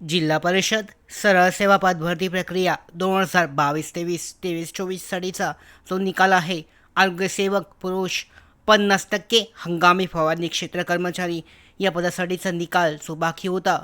जिल्हा परिषद सरळ सेवा पदभरती प्रक्रिया दोन हजार बावीस तेवीस तेवीस चोवीससाठीचा जो निकाल आहे आरोग्यसेवक पुरुष पन्नास टक्के हंगामी फवारणी क्षेत्र कर्मचारी या पदासाठीचा निकाल जो बाकी होता.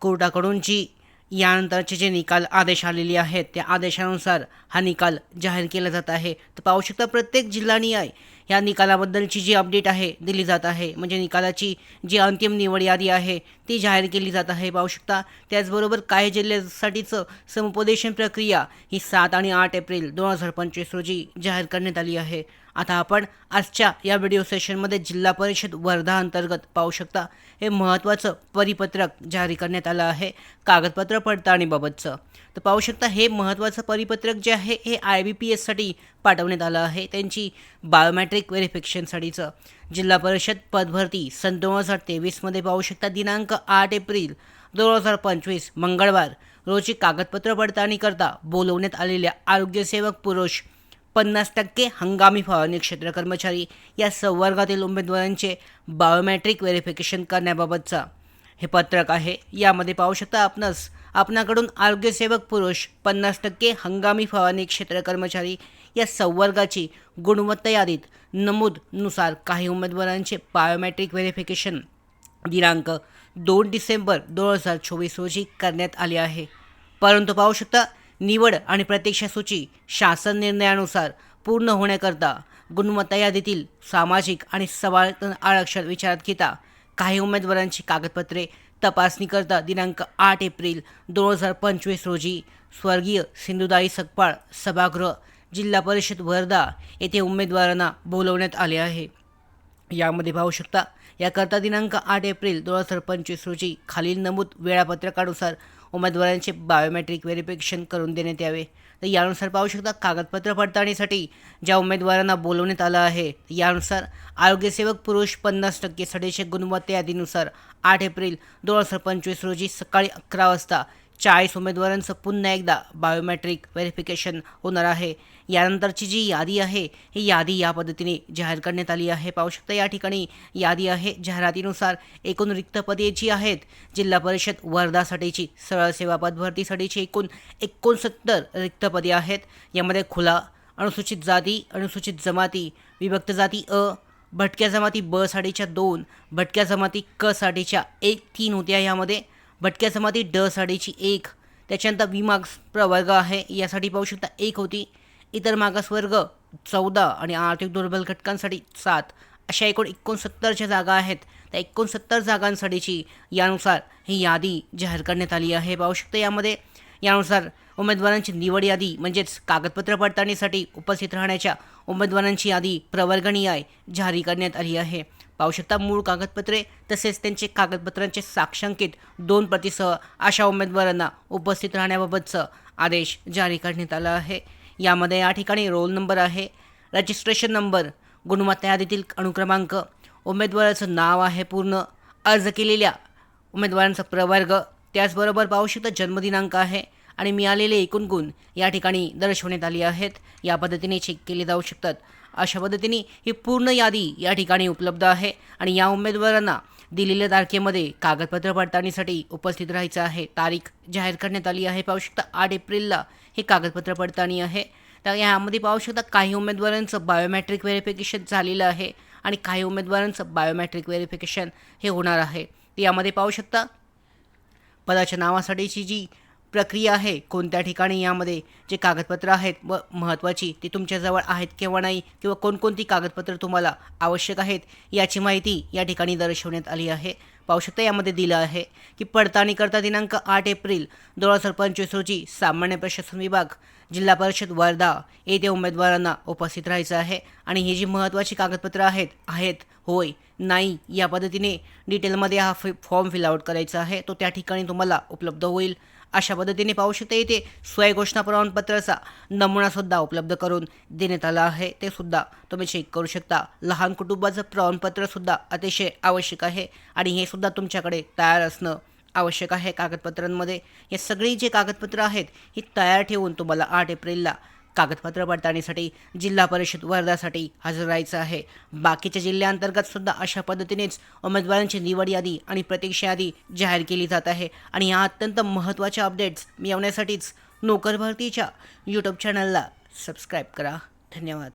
कोर्टाकडून जी यानंतरचे जे निकाल आदेश आलेले आहेत त्या आदेशानुसार हा निकाल जाहीर केला जात आहे. तर पाहू शकता प्रत्येक जिल्हानिहाय या निकालाबद्दलची जी अपडेट आहे दिली जात आहे. म्हणजे निकालाची जी अंतिम निवड यादी आहे ती जाहीर केली जात आहे. पाहू शकता त्याचबरोबर काही जिल्ह्यासाठीचं समुपदेशन प्रक्रिया ही सात आणि आठ एप्रिल दोन हजार पंचवीस रोजी जाहीर करण्यात आली आहे. आता आपण आजच्या या व्हिडिओ सेशनमध्ये जिल्हा परिषद वर्धा अंतर्गत पाहू शकता. हे महत्त्वाचं परिपत्रक जारी करण्यात आलं आहे. कागदपत्र पडताळणीबाबतचं. तर पाहू शकता हे महत्त्वाचं परिपत्रक जे आहे हे आय बी पी एससाठी पाठवण्यात आलं आहे. त्यांची बायोमॅट्रिक व्हेरिफिकेशनसाठीचं जिल्हा परिषद पदभरती सन दोन हजार तेवीसमध्ये पाहू शकता दिनांक आठ एप्रिल दोन हजार पंचवीस मंगळवार रोजी कागदपत्र पडताळणीकरता बोलवण्यात आलेल्या आरोग्यसेवक पुरुष पन्नास टक्के हंगामी फवारणी क्षेत्र कर्मचारी या संवर्गातील उमेदवारांचे बायोमॅट्रिक व्हेरिफिकेशन करण्याबाबतचा हे पत्रक आहे. यामध्ये पाहू शकता आपणास आपणाकडून आरोग्यसेवक पुरुष पन्नास टक्के हंगामी फवारणी क्षेत्र कर्मचारी या संवर्गाची गुणवत्ता यादीत नमूदनुसार काही उमेदवारांचे बायोमॅट्रिक व्हेरिफिकेशन दिनांक दोन डिसेंबर दोन हजार चोवीस रोजी करण्यात आले आहे. परंतु पाहू शकता निवड आणि प्रतीक्षा सूची शासन निर्णयानुसार पूर्ण होण्याकरता गुणवत्ता यादीतील सामाजिक आणि सबाळतन आरक्षण विचारात घेता काही उमेदवारांची कागदपत्रे तपासणीकरता दिनांक आठ एप्रिल दोन हजार पंचवीस रोजी स्वर्गीय सिंधुदाई सकपाळ सभागृह जिल्हा परिषद वर्धा येथे उमेदवारांना बोलवण्यात आले आहे. यामध्ये पाहू शकता याकरता दिनांक आठ एप्रिल दोन हजार पंचवीस रोजी खालील नमूद वेळापत्रकानुसार उमेदवारांचे बायोमेट्रिक व्हेरिफिकेशन करून देण्यात यावे. तर यानुसार पाहू शकता कागदपत्र पडताळणीसाठी ज्या उमेदवारांना बोलवण्यात आलं आहे यानुसार आरोग्यसेवक पुरुष पन्नास टक्के सडेशे गुणवत्ता यादीनुसार आठ एप्रिल दोन हजार पंचवीस रोजी सकाळी अकरा वाजता चाळीस उमेदवारांचं पुन्हा एकदा बायोमेट्रिक व्हेरिफिकेशन होणार आहे. यानंतरची जी यादी आहे ही यादी या पद्धतीने जाहीर करण्यात आली आहे. पाहू शकता या ठिकाणी यादी आहे. जाहिरातीनुसार एकूण रिक्त पदे जी आहेत जिल्हा परिषद वर्धासाठीची सरळ सेवा पदभरतीसाठीची एकूण एकोणसत्तर रिक्त पदे आहेत. यामध्ये खुला अनुसूचित जाती अनुसूचित जमाती विभक्त जाती अ भटक्या जमाती ब साठीच्या दोन भटक्या जमाती क साठीच्या एक तीन होत्या यामध्ये. भटक्या जमाती ड साडेची एक त्याच्यानंतर विमाग प्रवर्ग आहे. यासाठी पाहू शकता एक होती. इतर मागासवर्ग चौदा आणि आर्थिक दुर्बल घटकांसाठी सात. अशा एकूण एकोणसत्तरच्या जागा आहेत. त्या एकोणसत्तर जागांसाठीची यानुसार ही यादी जाहीर करण्यात आली आहे. पाहू शकता यामध्ये यानुसार उमेदवारांची निवड यादी म्हणजेच कागदपत्र पडताळणीसाठी उपस्थित राहण्याच्या उमेदवारांची यादी प्रवर्गणीय जारी करण्यात आली आहे. पाहू शकता मूळ कागदपत्रे तसेच त्यांचे कागदपत्रांचे साक्षांकित दोन प्रतिसह अशा उमेदवारांना उपस्थित राहण्याबाबतचं आदेश जारी करण्यात आला आहे. यामध्ये या ठिकाणी रोल नंबर आहे रजिस्ट्रेशन नंबर गुणवत्ता यादीतील अनुक्रमांक उमेदवाराचं नाव आहे पूर्ण अर्ज केलेल्या उमेदवारांचा प्रवर्ग त्याचबरोबर पाहू शकता जन्मदिनांक आहे आणि मिळालेले एकूण गुण या ठिकाणी दर्शवण्यात आली आहेत. या पद्धतीने चेक केले जाऊ शकतात. अशा पद्धतीने ही पूर्ण यादी या ठिकाणी उपलब्ध आहे. आणि या उमेदवारांना दिलेल्या तारखेमध्ये कागदपत्र पडताळणीसाठी उपस्थित राहायचं आहे. तारीख जाहीर करण्यात आली आहे. पाहू शकता आठ एप्रिलला हे कागदपत्र पडताळणी आहे. तर यामध्ये पाहू शकता काही उमेदवारांचं बायोमॅट्रिक व्हेरिफिकेशन झालेलं आहे आणि काही उमेदवारांचं बायोमॅट्रिक व्हेरिफिकेशन हे होणार आहे. यामध्ये पाहू शकता पदाच्या नावासाठीची जी प्रक्रिया आहे कोणत्या ठिकाणी यामध्ये जे कागदपत्रं आहेत व महत्त्वाची ती तुमच्याजवळ आहेत किंवा नाही किंवा कोणकोणती कागदपत्रं तुम्हाला आवश्यक आहेत याची माहिती या ठिकाणी दर्शवण्यात आली आहे. पाहू शकता यामध्ये दिलं आहे की पडताळणीकरता दिनांक आठ एप्रिल दोन हजार पंचवीस रोजी सामान्य प्रशासन विभाग जिल्हा परिषद वर्धा येथे उमेदवारांना उपस्थित राहायचं आहे आणि ही जी महत्त्वाची कागदपत्रं आहेत आहेत होय नाही या पद्धतीने डिटेलमध्ये हा फि फॉर्म फिलआउट करायचा आहे. तो त्या ठिकाणी तुम्हाला उपलब्ध होईल. अशा पद्धतीने पाहू शकता इथे स्वय घोषणा प्रमाणपत्राचा नमुनासुद्धा उपलब्ध करून देण्यात आला आहे. ते सुद्धा तुम्ही चेक करू शकता. लहान कुटुंबाचं प्रमाणपत्रसुद्धा अतिशय आवश्यक आहे आणि हे सुद्धा तुमच्याकडे तयार असणं आवश्यक आहे. कागदपत्रांमध्ये हे सगळी जे कागदपत्रं आहेत ही तयार ठेवून तुम्हाला आठ एप्रिलला कागदपत्र पडताळणीसाठी जिल्हा परिषद वर्धासाठी हजर राहायचं आहे. बाकीच्या जिल्ह्यांतर्गत सुद्धा अशा पद्धतीनेच उमेदवारांची निवड यादी आणि प्रतीक्षा यादी जाहीर केली जात आहे. आणि या अत्यंत महत्त्वाच्या अपडेट्स मिळवण्यासाठीच नोकर भरतीच्या यूट्यूब चॅनलला सबस्क्राईब करा. धन्यवाद.